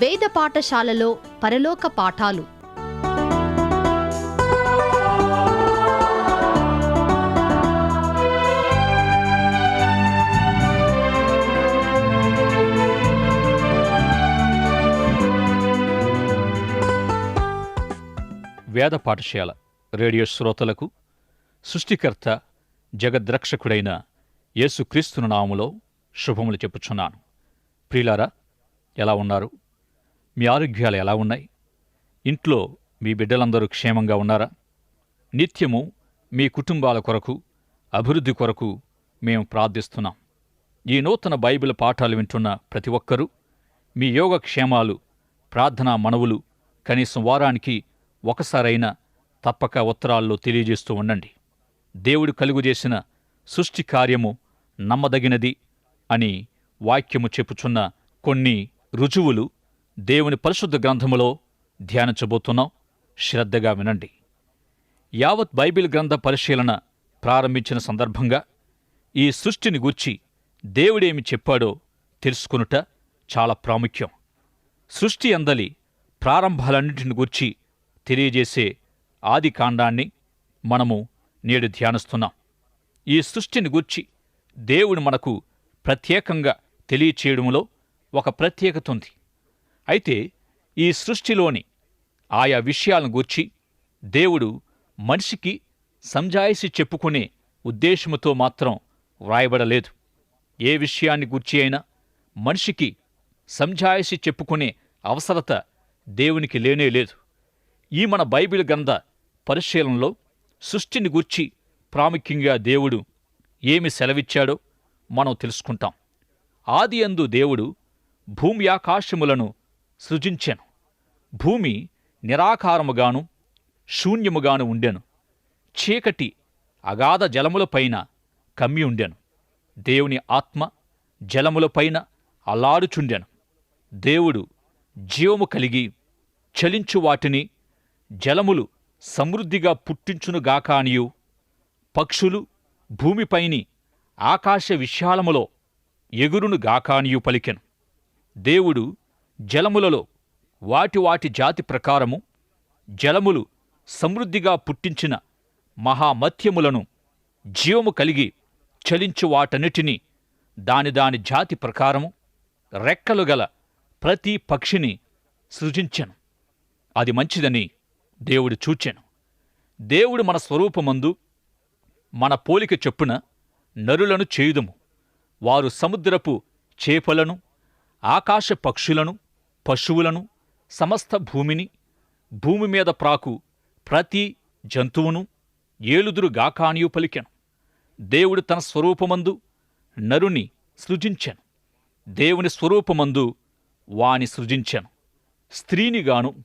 వేద పాఠశాలలో పరలోక పాఠాలు. వేద పాఠశాల రేడియో శ్రోతలకు సృష్టికర్త జగద్రక్షకుడైన యేసుక్రీస్తును నామములో శుభములు చెప్పుచున్నాను. ప్రియులారా ఎలా ఉన్నారు? మీ ఆరోగ్యాలు ఎలా ఉన్నాయి? ఇంట్లో మీ బిడ్డలందరూ క్షేమంగా ఉన్నారా? నిత్యము మీ కుటుంబాల కొరకు అభివృద్ధి కొరకు మేము ప్రార్థిస్తున్నాం. ఈ నూతన బైబిల్ పాఠాలు వింటున్న ప్రతి ఒక్కరూ మీ యోగక్షేమాలు ప్రార్థనా మనవులు కనీసం వారానికి ఒకసారైనా తప్పక ఉత్తరాల్లో తెలియజేస్తూ ఉండండి. దేవుడు కలుగుజేసిన సృష్టి కార్యము నమ్మదగినది అని వాక్యము చెప్పుచున్న కొన్ని రుజువులు దేవుని పరిశుద్ధ గ్రంథములో ధ్యానించబోతున్నాం శ్రద్ధగా వినండి. యావత్ బైబిల్ గ్రంథ పరిశీలన ప్రారంభించిన సందర్భంగా ఈ సృష్టిని గూర్చి దేవుడేమి చెప్పాడో తెలుసుకొనుట చాలా ప్రాముఖ్యం. సృష్టి అందలి ప్రారంభాలన్నింటిని గూర్చి తెలియజేసే ఆది కాండాన్ని మనము నేడు ధ్యానిస్తున్నాం. ఈ సృష్టిని గూర్చి దేవుడు మనకు ప్రత్యేకంగా తెలియచేయడంలో ఒక ప్రత్యేకత ఉంది. అయితే ఈ సృష్టిలోని ఆయా విషయాలను గూర్చి దేవుడు మనిషికి సంజాయిసి చెప్పుకునే ఉద్దేశముతో మాత్రం వ్రాయబడలేదు. ఏ విషయాన్ని గూర్చి అయినా మనిషికి సంజాయిసి చెప్పుకునే అవసరత దేవునికి లేనే లేదు. ఈ మన బైబిల్ గ్రంథ పరిశీలనలో సృష్టిని గూర్చి ప్రాముఖ్యంగా దేవుడు ఏమి సెలవిచ్చాడో మనం తెలుసుకుంటాం. ఆది అందు దేవుడు భూమి ఆకాశములను సృజించాను. భూమి నిరాకారముగాను శూన్యముగాను ఉండెను. చీకటి అగాధ జలములపైన కమ్మి ఉండెను. దేవుని ఆత్మ జలములపైన అల్లాడుచుండెను. దేవుడు జీవము కలిగి చలించు వాటిని జలములు సమృద్ధిగా పుట్టించునుగాక అనియు. పక్షులు భూమిపైని ఆకాశ విశాలములో ఎగురును గాకానియు పలికెను. దేవుడు జలములలో వాటి వాటి జాతి ప్రకారము జలములు సమృద్ధిగా పుట్టించిన మహామత్యములను జీవము కలిగి చలించు వాటన్నిటినీ దాని దాని జాతి ప్రకారము రెక్కలు గల ప్రతి పక్షిని సృజించెను. అది మంచిదని దేవుడు చూచెను. దేవుడు మన స్వరూపమందు మన పోలిక చొప్పున నరులను చేయుదుము. వారు సముద్రపు చేపలను ఆకాశ పక్షులను పశువులను సమస్త భూమిని భూమి మీద ప్రాకు ప్రతి జంతువును ఏలుదురు గాకానియు పలికెను. దేవుడు తన స్వరూపమందు నరుని సృజించెను. దేవుని స్వరూపమందు వాని సృజించెను. స్త్రీనిగాను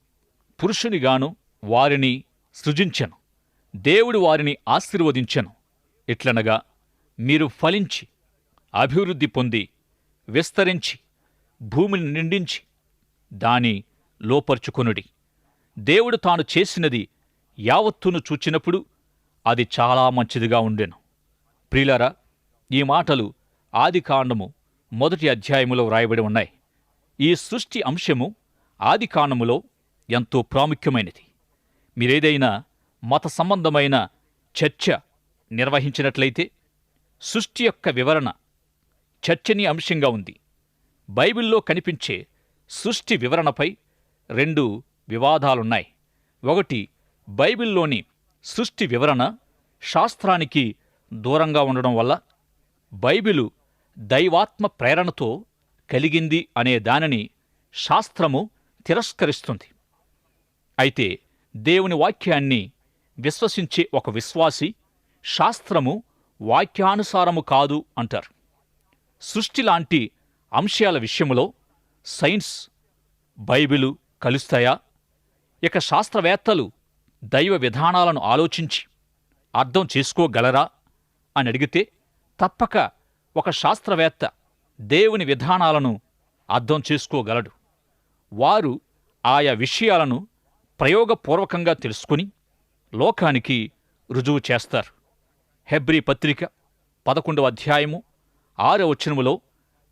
పురుషునిగాను వారిని సృజించెను. దేవుడు వారిని ఆశీర్వదించెను. ఇట్లనగా మీరు ఫలించి అభివృద్ధి పొంది విస్తరించి భూమిని నిండించి దాని లోపర్చుకొనుడి. దేవుడు తాను చేసినది యావత్తును చూచినప్పుడు అది చాలా మంచిదిగా ఉండెను. ప్రియులారా ఈ మాటలు ఆదికాండము మొదటి అధ్యాయములో వ్రాయబడి ఉన్నాయి. ఈ సృష్టి అంశము ఆదికాండములో ఎంతో ప్రాముఖ్యమైనది. మీరేదైనా మత సంబంధమైన చర్చ నిర్వహించినట్లయితే సృష్టి యొక్క వివరణ చర్చనీ అంశంగా ఉంది. బైబిల్లో కనిపించే సృష్టి వివరణపై రెండు వివాదాలున్నాయి. ఒకటి బైబిల్లోని సృష్టి వివరణ శాస్త్రానికి దూరంగా ఉండడం వల్ల బైబిలు దైవాత్మ ప్రేరణతో కలిగింది అనే దానిని శాస్త్రము తిరస్కరిస్తుంది. అయితే దేవుని వాక్యాన్ని విశ్వసించే ఒక విశ్వాసి శాస్త్రము వాక్యానుసారము కాదు అంటారు. సృష్టి లాంటి అంశాల విషయములో సైన్స్ బైబిలు కలుస్తాయా? ఇక శాస్త్రవేత్తలు దైవ విధానాలను ఆలోచించి అర్థం చేసుకోగలరా? అని అడిగితే తప్పక ఒక శాస్త్రవేత్త దేవుని విధానాలను అర్థం చేసుకోగలడు. వారు ఆయా విషయాలను ప్రయోగపూర్వకంగా తెలుసుకుని లోకానికి రుజువు చేస్తారు. హెబ్రీ పత్రిక పదకొండవ అధ్యాయము ఆరవ వచనములో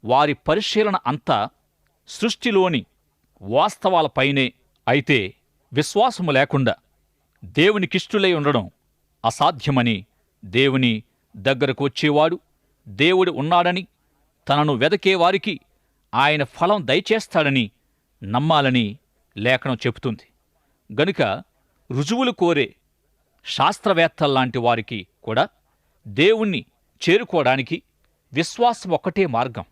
వారి పరిశీలన అంతా సృష్టిలోని వాస్తవాలపైనే అయితే విశ్వాసము లేకుండా దేవునికిష్టులై ఉండడం అసాధ్యమని దేవుని దగ్గరకు వచ్చేవాడు దేవుడు ఉన్నాడని తనను వెదకేవారికి ఆయన ఫలం దయచేస్తాడని నమ్మాలని లేఖనం చెబుతుంది. గనుక రుజువులు కోరే శాస్త్రవేత్తల్లాంటి వారికి కూడా దేవుణ్ణి చేరుకోవడానికి విశ్వాసం ఒక్కటే మార్గం.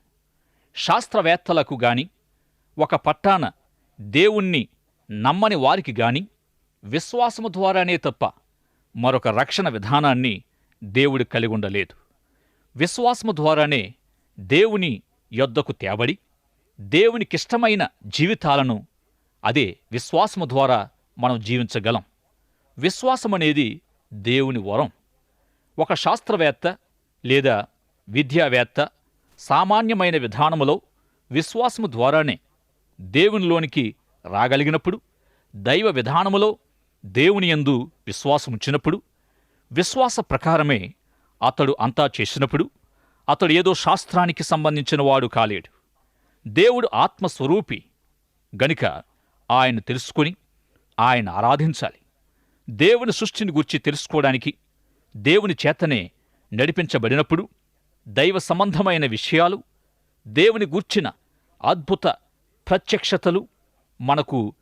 శాస్త్రవేత్తలకు గాని ఒక పట్టాన దేవుణ్ణి నమ్మని వారికి గాని విశ్వాసము ద్వారానే తప్ప మరొక రక్షణ విధానాన్ని దేవుడు కలిగి ఉండలేదు విశ్వాసము ద్వారానే దేవుని యొద్దకు తేబడి దేవునికిష్టమైన జీవితాలను అదే విశ్వాసము ద్వారా మనం జీవించగలం. విశ్వాసమనేది దేవుని వరం. ఒక శాస్త్రవేత్త లేదా విద్యావేత్త సామాన్యమైన విధానములో విశ్వాసము ద్వారానే దేవునిలోనికి రాగలిగినప్పుడు దైవ విధానములో దేవుని యందు విశ్వాసముంచినప్పుడు విశ్వాస ప్రకారమే అతడు అంతా చేసినప్పుడు అతడు ఏదో శాస్త్రానికి సంబంధించిన వాడు కాలేడు. దేవుడు ఆత్మస్వరూపి. గనుక ఆయన తెలుసుకుని ఆయన ఆరాధించాలి. దేవుని సృష్టిని గూర్చి తెలుసుకోవడానికి దేవుని చేతనే నడిపించబడినప్పుడు దైవ సంబంధమైన విషయాలు దేవుని గూర్చిన అద్భుత ప్రత్యక్షతలు మనకు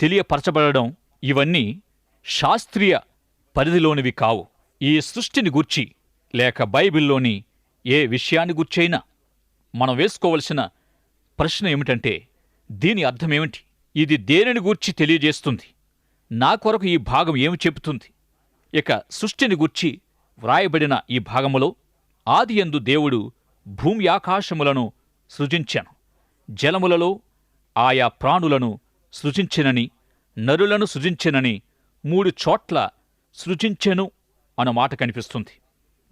తెలియపరచబడడం ఇవన్నీ శాస్త్రీయ పరిధిలోనివి కావు. ఈ సృష్టిని గూర్చి లేక బైబిల్లోని ఏ విషయాన్ని గూర్చైనా మనం వేసుకోవలసిన ప్రశ్న ఏమిటంటే దీని అర్థమేమిటి? ఇది దేనిని గూర్చి తెలియజేస్తుంది? నా కొరకు ఈ భాగం ఏమి చెబుతుంది? ఇక సృష్టిని గూర్చి వ్రాయబడిన ఈ భాగములో ఆదియందు దేవుడు భూమి ఆకాశములను సృజించాను. జలములలో ఆయా ప్రాణులను సృజించెనని నరులను సృజించెనని మూడు చోట్ల సృజించెను అన్న మాట కనిపిస్తుంది.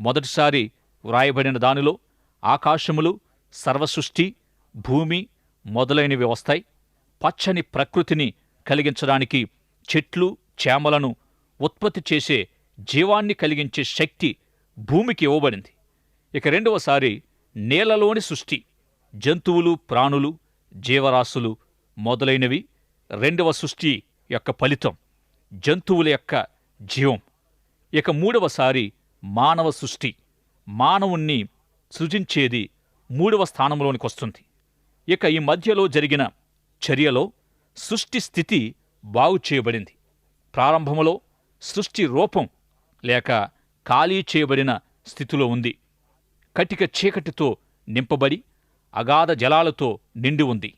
మొదటిసారి వ్రాయబడిన దానిలో ఆకాశములు సర్వసృష్టి భూమి మొదలైనవి వస్తాయి. పచ్చని ప్రకృతిని కలిగించడానికి చెట్లు చేమలను ఉత్పత్తి చేసే జీవాన్ని కలిగించే శక్తి భూమికి ఇవ్వబడింది. ఇక రెండవసారి నేలలోని సృష్టి జంతువులు ప్రాణులు జీవరాశులు మొదలైనవి రెండవ సృష్టి యొక్క ఫలితం జంతువుల యొక్క జీవం. ఇక మూడవసారి మానవ సృష్టి. మానవుణ్ణి సృజించేది మూడవ స్థానంలోనికి వస్తుంది. ఇక ఈ మధ్యలో జరిగిన చర్యలో సృష్టి స్థితి బాగు చేయబడింది. ప్రారంభములో సృష్టి రూపం లేక ఖాళీ చేయబడిన స్థితిలో ఉంది. కటిక చీకటితో నింపబడి అగాధ జలాలతో నిండి ఉంది.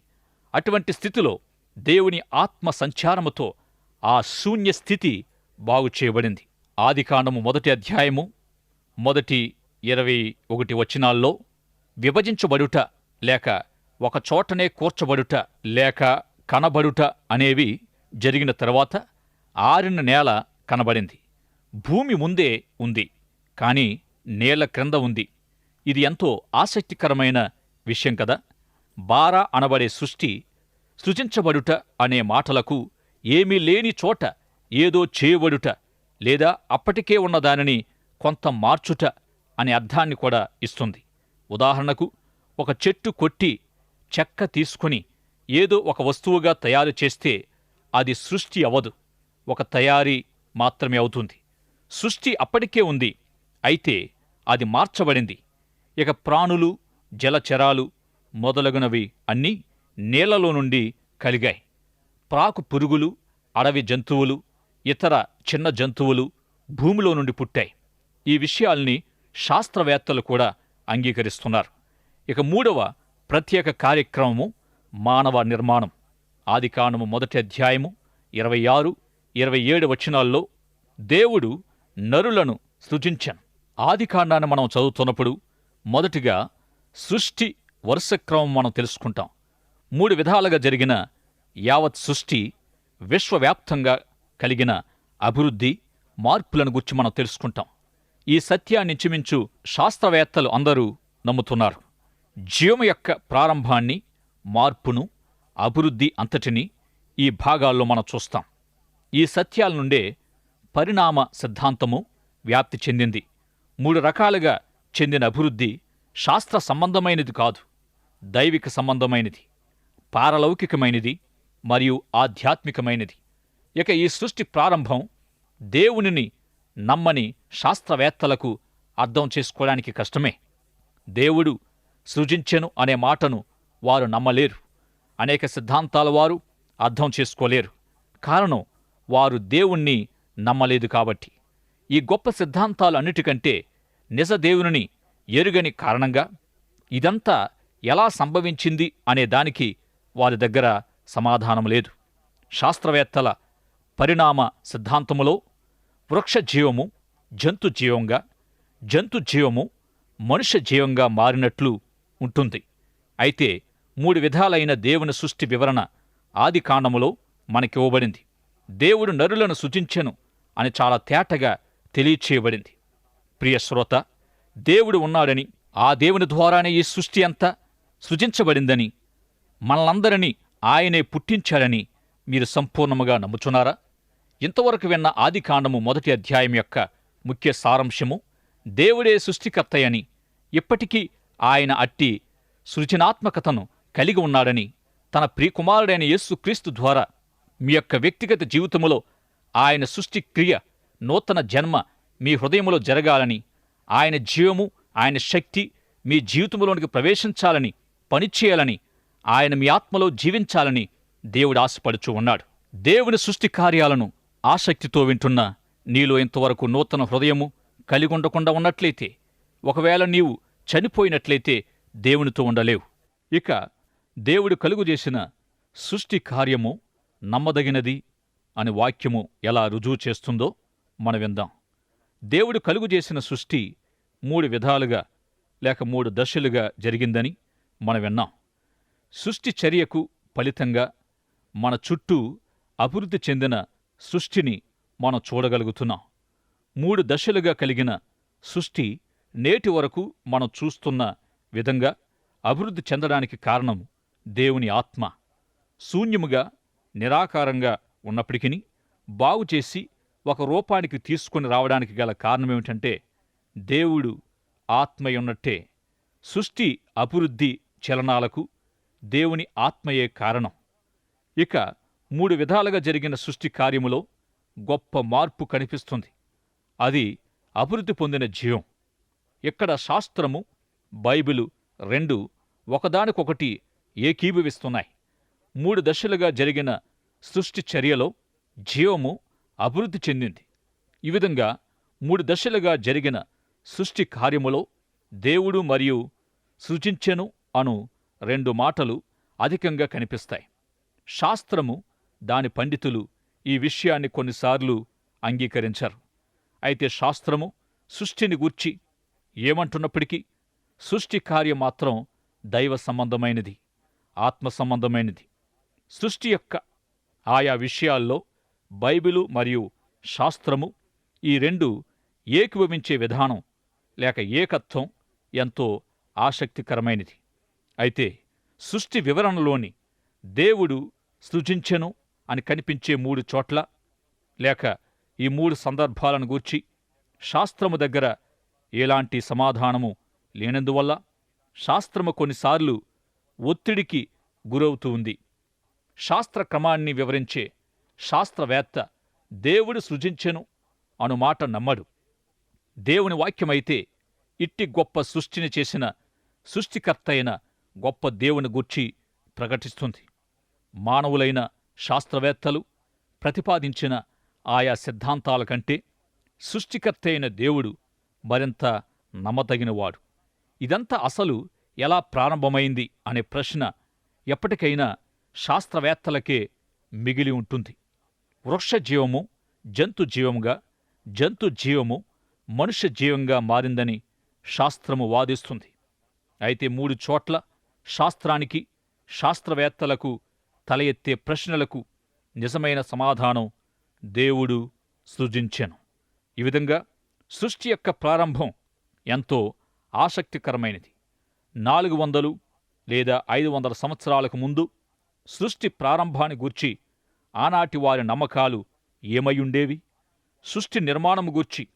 అటువంటి స్థితిలో దేవుని ఆత్మ సంచారముతో ఆ శూన్య స్థితి బాగు చేయబడింది. ఆదికాండము మొదటి అధ్యాయము మొదటి ఇరవై ఒకటి వచనాల్లో విభజించబడుట లేక ఒక చోటనే కూర్చబడుట లేక కనబడుట అనేవి జరిగిన తర్వాత ఆరిన నేల కనబడింది. భూమి ముందే ఉంది కాని నేల క్రింద ఉంది. ఇది ఎంతో ఆసక్తికరమైన విషయం కదా? బారా అనబడే సృష్టి సృజించబడుట అనే మాటలకు ఏమీ లేని చోట ఏదో చేయబడుట లేదా అప్పటికే ఉన్నదానిని కొంత మార్చుట అనే అర్థాన్ని కూడా ఇస్తుంది. ఉదాహరణకు ఒక చెట్టు కొట్టి చెక్క తీసుకుని ఏదో ఒక వస్తువుగా తయారు చేస్తే అది సృష్టి అవ్వదు. ఒక తయారీ మాత్రమే అవుతుంది. సృష్టి అప్పటికే ఉంది. అయితే అది మార్చబడింది. ఇక ప్రాణులు జలచరాలు మొదలగునవి అన్నీ నీళ్ళలో నుండి కలిగాయి. ప్రాకు పురుగులు అడవి జంతువులు ఇతర చిన్న జంతువులు భూమిలో నుండి పుట్టాయి. ఈ విషయాల్ని శాస్త్రవేత్తలు కూడా అంగీకరిస్తున్నారు. ఇక మూడవ ప్రత్యేక కార్యక్రమము మానవ నిర్మాణం. ఆదికాండము మొదటి అధ్యాయము ఇరవై ఆరు ఇరవై ఏడు వచనాల్లో దేవుడు నరులను సృజించాను. ఆదికాండాన్ని మనం చదువుతున్నప్పుడు మొదటిగా సృష్టి వరుస క్రమం మనం తెలుసుకుంటాం. మూడు విధాలుగా జరిగిన యావత్ సృష్టి విశ్వవ్యాప్తంగా కలిగిన అభివృద్ధి మార్పులను గురించి మనం తెలుసుకుంటాం. ఈ సత్యాన్ని ఇంచుమించు శాస్త్రవేత్తలు అందరూ నమ్ముతున్నారు. జీవం యొక్క ప్రారంభాన్ని మార్పును అభివృద్ధి అంతటిని ఈ భాగాల్లో మనం చూస్తాం. ఈ సత్యాల నుండే పరిణామ సిద్ధాంతము వ్యాప్తి చెందింది. మూడు రకాలుగా చెందిన అభివృద్ధి శాస్త్ర సంబంధమైనది కాదు దైవిక సంబంధమైనది పారలౌకికమైనది మరియు ఆధ్యాత్మికమైనది. ఇక ఈ సృష్టి ప్రారంభం దేవునిని నమ్మని శాస్త్రవేత్తలకు అర్థం చేసుకోవడానికి కష్టమే. దేవుడు సృజించెను అనే మాటను వారు నమ్మలేరు. అనేక సిద్ధాంతాల వారు అర్థం చేసుకోలేరు. కారణం వారు దేవుణ్ణి నమ్మలేదు కాబట్టి. ఈ గొప్ప సిద్ధాంతాలు అన్నిటికంటే నిజ దేవునిని ఎరుగని కారణంగా ఇదంతా ఎలా సంభవించింది అనే దానికి వారి దగ్గర సమాధానం లేదు. శాస్త్రవేత్తల పరిణామ సిద్ధాంతములో వృక్ష జీవము జంతు జీవంగా జంతు జీవము మనుష్య జీవంగా మారినట్లు ఉంటుంది. అయితే మూడు విధాలైన దేవుని సృష్టి వివరణ ఆది కాండములో మనకివ్వబడింది దేవుడు నరులను సృజించెను అని చాలా తేటగా తెలియచేయబడింది. ప్రియ శ్రోత దేవుడు ఉన్నాడని ఆ దేవుని ద్వారానే ఈ సృష్టి అంతా సృజించబడిందని మనలందరినీ ఆయనే పుట్టించాడని మీరు సంపూర్ణముగా నమ్ముచున్నారా? ఇంతవరకు విన్న ఆదికాండము మొదటి అధ్యాయం యొక్క ముఖ్య సారాంశము దేవుడే సృష్టికర్తయని ఇప్పటికీ ఆయన అట్టి సృజనాత్మకతను కలిగి ఉన్నాడని తన ప్రియకుమారుడైన యేసుక్రీస్తు ద్వారా మీ యొక్క వ్యక్తిగత జీవితములో ఆయన సృష్టి క్రియ నూతన జన్మ మీ హృదయములో జరగాలని ఆయన జీవము ఆయన శక్తి మీ జీవితంలోనికి ప్రవేశించాలని పనిచేయాలని ఆయన మీ ఆత్మలో జీవించాలని దేవుడు ఆశపడుచు ఉన్నాడు. దేవుని సృష్టి కార్యాలను ఆసక్తితో వింటున్న నీలో ఇంతవరకు నూతన హృదయము కలిగి ఉండకుండా ఉన్నట్లయితే ఒకవేళ నీవు చనిపోయినట్లయితే దేవునితో ఉండలేవు. ఇక దేవుడు కలుగుచేసిన సృష్టి కార్యము నమ్మదగినది అని వాక్యము ఎలా రుజువు చేస్తుందో మనం విందాం. దేవుడు కలుగు చేసిన సృష్టి మూడు విధాలుగా లేక మూడు దశలుగా జరిగిందని మనం విన్నాం. సృష్టి చర్యకు ఫలితంగా మన చుట్టూ అభివృద్ధి చెందిన సృష్టిని మనం చూడగలుగుతున్నాం. మూడు దశలుగా కలిగిన సృష్టి నేటి వరకు మనం చూస్తున్న విధంగా అభివృద్ధి చెందడానికి కారణం దేవుని ఆత్మ. శూన్యముగా నిరాకారంగా ఉన్నప్పటికీ బాగుచేసి ఒక రూపానికి తీసుకొని రావడానికి గల కారణమేమిటంటే దేవుడు ఆత్మయున్నట్టే. సృష్టి అభివృద్ధి చలనాలకు దేవుని ఆత్మయే కారణం. ఇక మూడు విధాలుగా జరిగిన సృష్టి కార్యములో గొప్ప మార్పు కనిపిస్తుంది. అది అభివృద్ధి పొందిన జీవం. ఇక్కడ శాస్త్రము బైబిలు రెండు ఒకదానికొకటి ఏకీభవిస్తున్నాయి. మూడు దశలుగా జరిగిన సృష్టి చర్యలో జీవము అభివృద్ధి చెందింది. ఈ విధంగా మూడు దశలుగా జరిగిన సృష్టి కార్యములో దేవుడు మరియు సృజించెను అను రెండు మాటలు అధికంగా కనిపిస్తాయి. శాస్త్రము దాని పండితులు ఈ విషయాన్ని కొన్నిసార్లు అంగీకరించారు. అయితే శాస్త్రము సృష్టిని గూర్చి ఏమంటున్నప్పటికీ సృష్టి కార్యం మాత్రం దైవ సంబంధమైనది ఆత్మ సంబంధమైనది. సృష్టి యొక్క ఆయా విషయాల్లో బైబిలు మరియు శాస్త్రము ఈ రెండు ఏకీభవించే విధానం లేక ఏకత్వం ఎంతో ఆసక్తికరమైనది. అయితే సృష్టి వివరణలోని దేవుడు సృజించెను అని కనిపించే మూడు చోట్ల లేక ఈ మూడు సందర్భాలను గూర్చి శాస్త్రము దగ్గర ఎలాంటి సమాధానము లేనందువల్ల శాస్త్రము కొన్నిసార్లు ఒత్తిడికి గురవుతూ ఉంది. శాస్త్ర క్రమాన్ని వివరించే శాస్త్రవేత్త దేవుడు సృజించెను అనుమాట నమ్మడు. దేవుని వాక్యమైతే ఇట్టి గొప్ప సృష్టిని చేసిన సృష్టికర్త అయిన గొప్ప దేవుని గూర్చి ప్రకటిస్తుంది. మానవులైన శాస్త్రవేత్తలు ప్రతిపాదించిన ఆయా సిద్ధాంతాల కంటే సృష్టికర్త అయిన దేవుడు మరింత నమ్మదగినవాడు. ఇదంతా అసలు ఎలా ప్రారంభమైంది అనే ప్రశ్న ఎప్పటికైనా శాస్త్రవేత్తలకే మిగిలి ఉంటుంది. వృక్ష జీవము జంతు జీవముగా జంతు జీవము మనుష్య జీవంగా మారిందని శాస్త్రము వాదిస్తుంది. అయితే మూడు చోట్ల శాస్త్రానికి శాస్త్రవేత్తలకు తల ఎత్తే ప్రశ్నలకు నిజమైన సమాధానం దేవుడు సృజించెను. ఈ విధంగా సృష్టి యొక్క ప్రారంభం ఎంతో ఆసక్తికరమైనది. నాలుగు వందలు లేదా ఐదు వందల సంవత్సరాలకు ముందు సృష్టి ప్రారంభాన్ని గూర్చి ఆనాటి వారి నమ్మకాలు ఏమైయుండేవి? సృష్టి నిర్మాణము గూర్చి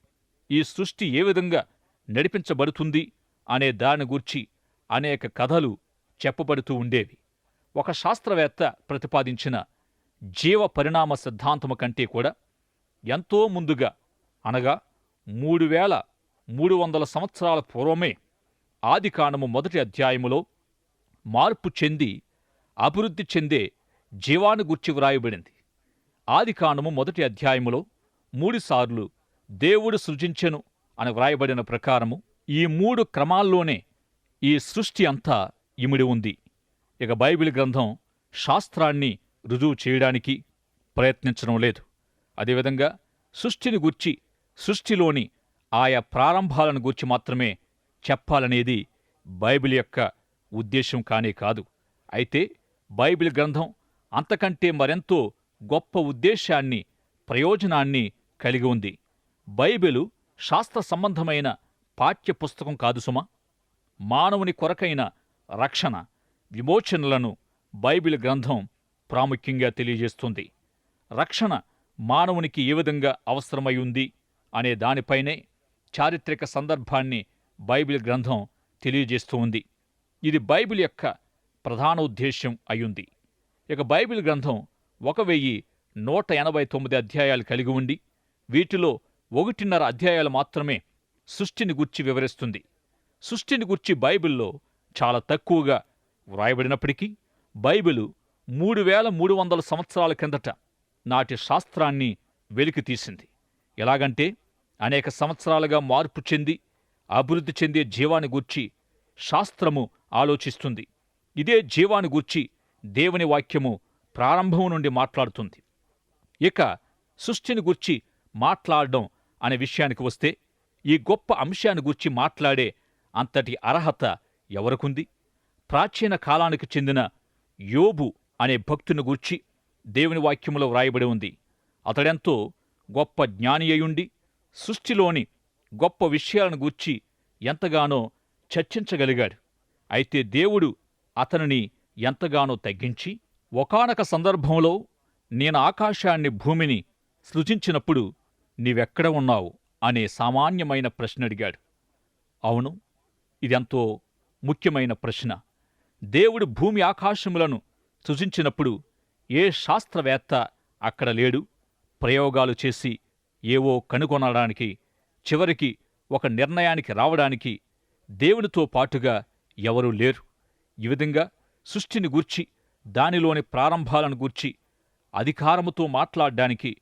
ఈ సృష్టి ఏ విధంగా నడిపించబడుతుంది అనే దాని గూర్చి అనేక కథలు చెప్పబడుతూ ఉండేవి. ఒక శాస్త్రవేత్త ప్రతిపాదించిన జీవ పరిణామ సిద్ధాంతము కంటే కూడా ఎంతో ముందుగా అనగా మూడు వేల మూడు వందల సంవత్సరాల పూర్వమే ఆదికాండము మొదటి అధ్యాయములో మార్పు చెంది అభివృద్ధి చెందే జీవాను గుర్చి వ్రాయబడింది ఆదికాండము మొదటి అధ్యాయములో మూడుసార్లు దేవుడు సృజించెను అని వ్రాయబడిన ప్రకారము ఈ మూడు క్రమాల్లోనే ఈ సృష్టి అంతా ఇమిడి ఉంది. ఇక బైబిల్ గ్రంథం శాస్త్రాన్ని రుజువు చేయడానికి ప్రయత్నించడం లేదు. అదేవిధంగా సృష్టిని గూర్చి సృష్టిలోని ఆయా ప్రారంభాలను గూర్చి మాత్రమే చెప్పాలనేది బైబిల్ యొక్క ఉద్దేశం కానే కాదు. అయితే బైబిల్ గ్రంథం అంతకంటే మరెంతో గొప్ప ఉద్దేశాన్ని ప్రయోజనాన్ని కలిగి ఉంది. బైబిలు శాస్త్ర సంబంధమైన పాఠ్య పుస్తకం కాదు సుమా. మానవుని కొరకైన రక్షణ విమోచనలను బైబిల్ గ్రంథం ప్రాముఖ్యంగా తెలియజేస్తుంది. రక్షణ మానవునికి ఏ విధంగా అవసరమై ఉంది అనే దానిపైనే చారిత్రక సందర్భాన్ని బైబిల్ గ్రంథం తెలియజేస్తూ ఉంది. ఇది బైబిల్ యొక్క ప్రధాన ఉద్దేశ్యం అయ్యుంది ఇక బైబిల్ గ్రంథం ఒక వెయ్యి నూట ఎనభై తొమ్మిది అధ్యాయాలు కలిగి ఉండి వీటిలో ఒకటిన్నర అధ్యాయాలు మాత్రమే సృష్టిని గుర్చి వివరిస్తుంది. సృష్టిని గుర్చి బైబిల్లో చాలా తక్కువగా వ్రాయబడినప్పటికీ బైబిలు మూడు వేల మూడు వందల సంవత్సరాల కిందట నాటి శాస్త్రాన్ని వెలికి తీసింది. ఎలాగంటే అనేక సంవత్సరాలుగా మార్పు చెంది అభివృద్ధి చెందే జీవాన్ని గూర్చి శాస్త్రము ఆలోచిస్తుంది. ఇదే జీవాన్ని గూర్చి దేవుని వాక్యము ప్రారంభం నుండి మాట్లాడుతుంది. ఇక సృష్టిని గూర్చి మాట్లాడడం అనే విషయానికి వస్తే ఈ గొప్ప అంశాన్ని గూర్చి మాట్లాడే అంతటి అర్హత ఎవరికుంది? ప్రాచీన కాలానికి చెందిన యోబు అనే భక్తుని గూర్చి దేవుని వాక్యములో వ్రాయబడి ఉంది. అతడెంతో గొప్ప జ్ఞాని అయ్యుండి సృష్టిలోని గొప్ప విషయాలను గూర్చి ఎంతగానో చర్చించగలిగాడు. అయితే దేవుడు అతనిని ఎంతగానో తగ్గించి ఒకనొక సందర్భంలో నేను ఆకాశాన్ని భూమిని సృజించినప్పుడు నీవెక్కడ ఉన్నావు అనే సామాన్యమైన ప్రశ్న అడిగాడు. అవును ఇదెంతో ముఖ్యమైన ప్రశ్న. దేవుడు భూమి ఆకాశములను సృజించినప్పుడు ఏ శాస్త్రవేత్త అక్కడ లేడు? ప్రయోగాలు చేసి ఏవో కనుగొనడానికి చివరికి ఒక నిర్ణయానికి రావడానికి దేవునితో పాటుగా ఎవరూ లేరు. ఈ విధంగా సృష్టిని గూర్చి దానిలోని ప్రారంభాలను గూర్చి అధికారముతో మాట్లాడడానికి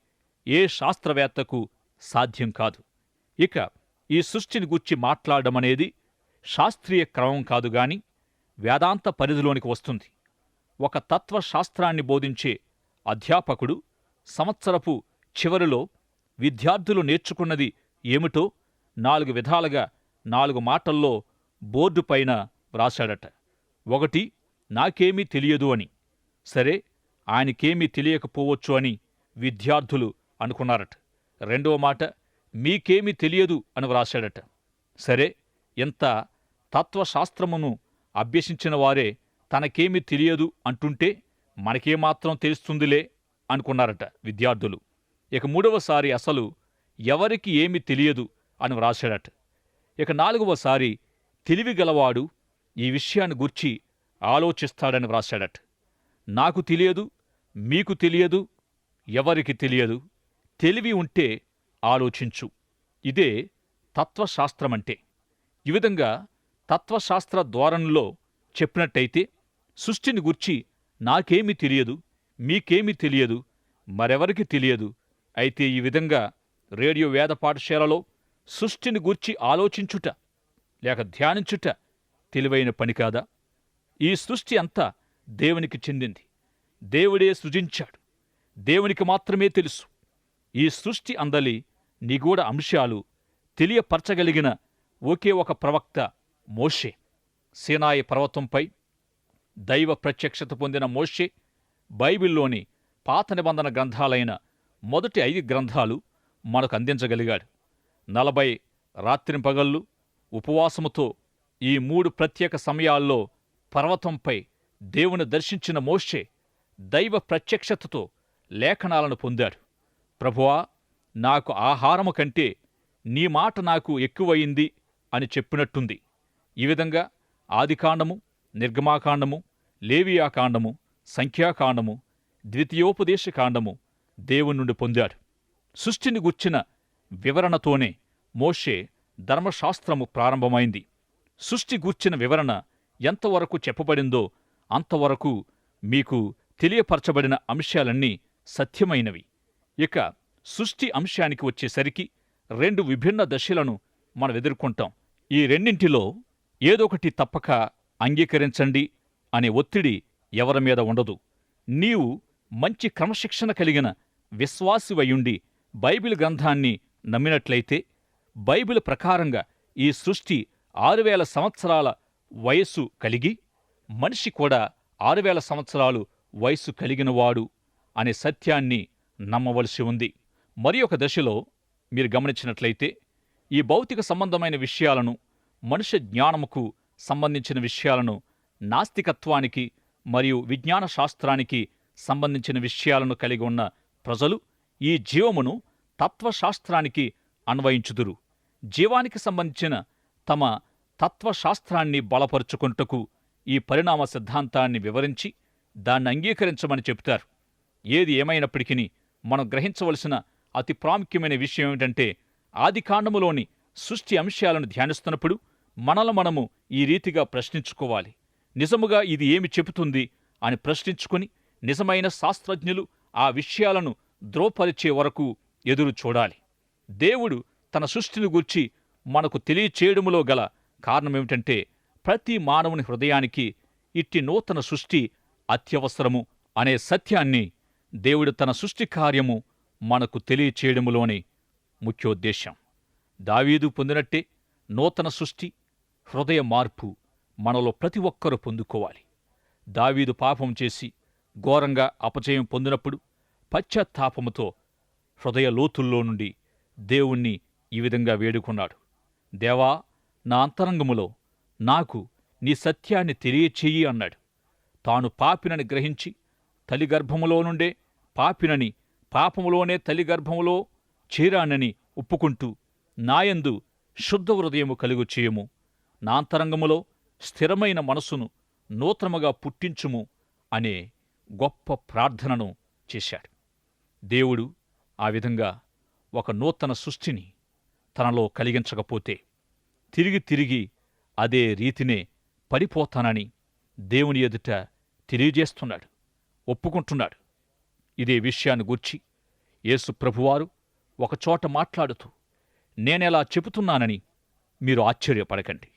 ఏ శాస్త్రవేత్తకు సాధ్యం కాదు. ఇక ఈ సృష్టిని గూర్చి మాట్లాడమనేది శాస్త్రీయ క్రమం కాదు గాని వేదాంత పరిధిలోనికి వస్తుంది. ఒక తత్వశాస్త్రాన్ని బోధించే అధ్యాపకుడు సంవత్సరపు చివరిలో విద్యార్థులు నేర్చుకున్నది ఏమిటో నాలుగు విధాలుగా నాలుగు మాటల్లో బోర్డు పైన వ్రాశాడట. ఒకటి నాకేమీ తెలియదు అని. సరే ఆయనకేమీ తెలియకపోవచ్చు అని విద్యార్థులు అనుకున్నారట. రెండవ మాట మీకేమీ తెలియదు అని వ్రాశాడట. సరే ఇంత తత్వశాస్త్రమును అభ్యసించిన వారే తనకేమీ తెలియదు అంటుంటే మనకేమాత్రం తెలుస్తుందిలే అనుకున్నారట విద్యార్థులు. ఇక మూడవసారి అసలు ఎవరికి ఏమి తెలియదు అని వ్రాశాడట. ఇక నాలుగవసారి తెలివిగలవాడు ఈ విషయాన్ని గుర్చి ఆలోచిస్తాడని వ్రాశాడట. నాకు తెలియదు మీకు తెలియదు ఎవరికి తెలియదు. తెలివి ఉంటే ఆలోచించు. ఇదే తత్వశాస్త్రమంటే. ఈ విధంగా తత్వశాస్త్ర ధోరణిలో చెప్పినట్టయితే సృష్టిని గుర్చి నాకేమీ తెలియదు మీకేమీ తెలియదు మరెవరికి తెలియదు. అయితే ఈ విధంగా రేడియో వేద పాఠశాలలో సృష్టిని గూర్చి ఆలోచించుట లేక ధ్యానించుట తెలివైన పని కాదా? ఈ సృష్టి అంతా దేవునికి చెందింది. దేవుడే సృజించాడు. దేవునికి మాత్రమే తెలుసు. ఈ సృష్టి అందలి నిగూఢ అంశాలు తెలియపరచగలిగిన ఒకే ఒక ప్రవక్త మోషే. సీనాయి పర్వతంపై దైవ ప్రత్యక్షత పొందిన మోషే బైబిల్లోని పాత నిబంధన గ్రంథాలైన మొదటి ఐదు గ్రంథాలు మనకు అందించగలిగాడు. నలభై రాత్రింపగళ్ళు ఉపవాసముతో ఈ మూడు ప్రత్యేక సమయాల్లో పర్వతంపై దేవుని దర్శించిన మోషే దైవ ప్రత్యక్షతతో లేఖనాలను పొందాడు. ప్రభువా నాకు ఆహారము కంటే నీ మాట నాకు ఎక్కువయింది అని చెప్పినట్టుంది. ఈ విధంగా ఆదికాండము నిర్గమాకాండము లేవియాకాండము సంఖ్యాకాండము ద్వితీయోపదేశకాండము దేవుని నుండి పొందాడు. సృష్టిని గుర్చిన వివరణతోనే మోషే ధర్మశాస్త్రము ప్రారంభమైంది. సృష్టి గూర్చిన వివరణ ఎంతవరకు చెప్పబడిందో అంతవరకు మీకు తెలియపరచబడిన అంశాలన్నీ సత్యమైనవి. ఇక సృష్టి అంశానికి వచ్చేసరికి రెండు విభిన్న దశలను మనం ఎదుర్కొంటాం. ఈ రెండింటిలో ఏదొకటి తప్పక అంగీకరించండి అనే ఒత్తిడి ఎవరి మీద ఉండదు. నీవు మంచి క్రమశిక్షణ కలిగిన విశ్వాసివయుండి బైబిల్ గ్రంథాన్ని నమ్మినట్లయితే బైబిల్ ప్రకారంగా ఈ సృష్టి ఆరు వేల సంవత్సరాల వయస్సు కలిగి మనిషి కూడా ఆరు వేల సంవత్సరాలు వయస్సు కలిగినవాడు అనే సత్యాన్ని నమ్మవలసి ఉంది. మరి ఒక దశలో మీరు గమనించినట్లయితే ఈ భౌతిక సంబంధమైన విషయాలను మనుష్య జ్ఞానముకు సంబంధించిన విషయాలను నాస్తికత్వానికి మరియు విజ్ఞాన శాస్త్రానికి సంబంధించిన విషయాలను కలిగి ఉన్న ప్రజలు ఈ జీవమును తత్వశాస్త్రానికి అన్వయించుదురు. జీవానికి సంబంధించిన తమ తత్వశాస్త్రాన్ని బలపరుచుకుంటకు ఈ పరిణామ సిద్ధాంతాన్ని వివరించి దాన్ని అంగీకరించమని చెబుతారు. ఏది ఏమైనప్పటికీ మనం గ్రహించవలసిన అతి ప్రాముఖ్యమైన విషయం ఏమిటంటే ఆదికాండములోని సృష్టి అంశాలను ధ్యానిస్తున్నప్పుడు మనల మనము ఈ రీతిగా ప్రశ్నించుకోవాలి. నిజముగా ఇది ఏమి చెబుతుంది అని ప్రశ్నించుకుని నిజమైన శాస్త్రజ్ఞులు ఆ విషయాలను ద్రోపరిచే వరకు ఎదురు చూడాలి. దేవుడు తన సృష్టిని గూర్చి మనకు తెలియచేయడములో గల కారణమేమిటంటే ప్రతి మానవుని హృదయానికి ఇట్టి నూతన సృష్టి అత్యవసరము అనే సత్యాన్ని దేవుడు తన సృష్టి కార్యము మనకు తెలియచేయడములోని ముఖ్యోద్దేశం దావీదు పొందినట్టే నూతన సృష్టి హృదయ మార్పు మనలో ప్రతి ఒక్కరూ పొందుకోవాలి. దావీదు పాపం చేసి ఘోరంగా అపజయం పొందినప్పుడు పశ్చాత్తాపముతో హృదయ లోతుల్లో నుండి దేవుణ్ణి ఈ విధంగా వేడుకున్నాడు. దేవా నా అంతరంగములో నాకు నీ సత్యాన్ని తెలియచేయి అన్నాడు. తాను పాపినని గ్రహించి తల్లి గర్భములో నుండే పాపినని పాపములోనే తల్లి గర్భములో చేరానని ఒప్పుకుంటూ నాయందు శుద్ధ హృదయము కలుగు చేయము నా అంతరంగములో స్థిరమైన మనసును నూతనముగా పుట్టించుము అనే గొప్ప ప్రార్థనను చేశాడు. దేవుడు ఆ విధంగా ఒక నూతన సృష్టిని తనలో కలిగించకపోతే తిరిగి తిరిగి అదే రీతినే పడిపోతానని దేవుని ఎదుట తెలియజేస్తున్నాడు ఒప్పుకుంటున్నాడు. ఇదే విషయాన్ని గూర్చి యేసు ప్రభువారు ఒకచోట మాట్లాడుతూ నేనెలా చెబుతున్నానని మీరు ఆశ్చర్యపడకండి.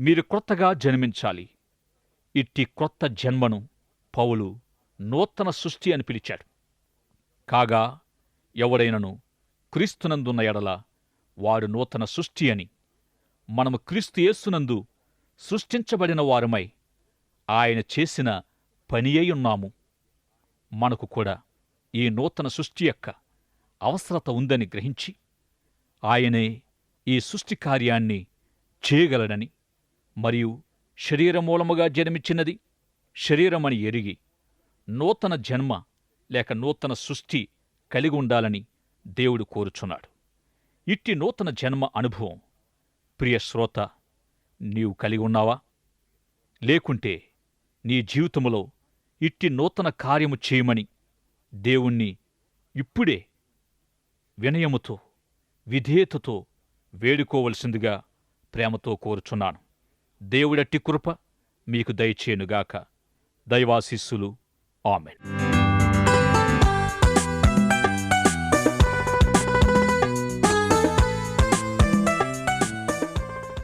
మీరు క్రొత్తగా జన్మించాలి. ఇట్టి క్రొత్త జన్మను పౌలు నూతన సృష్టి అని పిలిచాడు. కాగా ఎవడైనను క్రీస్తునందున్న ఎడల వాడు నూతన సృష్టి అని మనము క్రీస్తు యేస్సునందు సృష్టించబడిన వారమై ఆయన చేసిన పని ఉన్నాము. మనకు కూడా ఈ నూతన సృష్టి యొక్క అవసరత ఉందని గ్రహించి ఆయనే ఈ సృష్టి కార్యాన్ని చేయగలడని మరియు శరీరమూలముగా జన్మించినది శరీరమని ఎరిగి నూతన జన్మ లేక నూతన సృష్టి కలిగి ఉండాలని దేవుడు కోరుచున్నాడు. ఇట్టి నూతన జన్మ అనుభవం ప్రియ శ్రోత నీవు కలిగి ఉన్నావా? లేకుంటే నీ జీవితములో ఇట్టి నూతన కార్యము చేయమని దేవుణ్ణి ఇప్పుడే వినయముతో విధేయతతో వేడుకోవలసిందిగా ప్రేమతో కోరుచున్నాను. దేవుడట్టి కృప మీకు దయచేయునుగాక. దైవాశిస్సులు. ఆమెన్.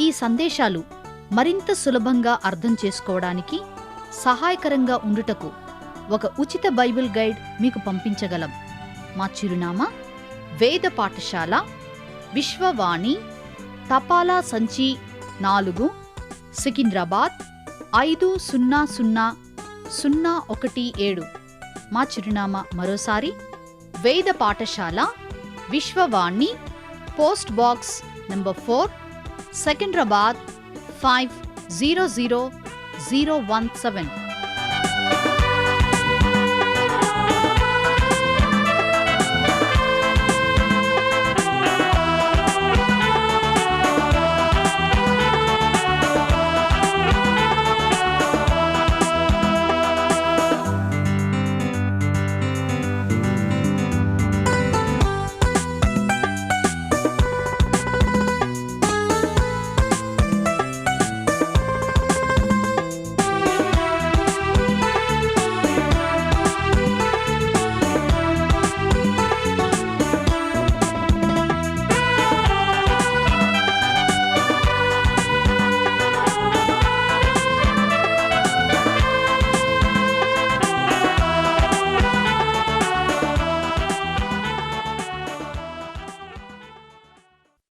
ఈ సందేశాలు మరింత సులభంగా అర్థం చేసుకోవడానికి సహాయకరంగా ఉండుటకు ఒక ఉచిత బైబిల్ గైడ్ మీకు పంపించగలం. మా చిరునామా వేద పాఠశాల విశ్వవాణి తపాలా సంచి నాలుగు సికింద్రాబాద్ ఐదు సున్నా సున్నా సున్నా ఒకటి ఏడు. మా చిరునామా మరోసారి వేద పాఠశాల Vishwavani post box number four Second rabat five zero zero zero one seven.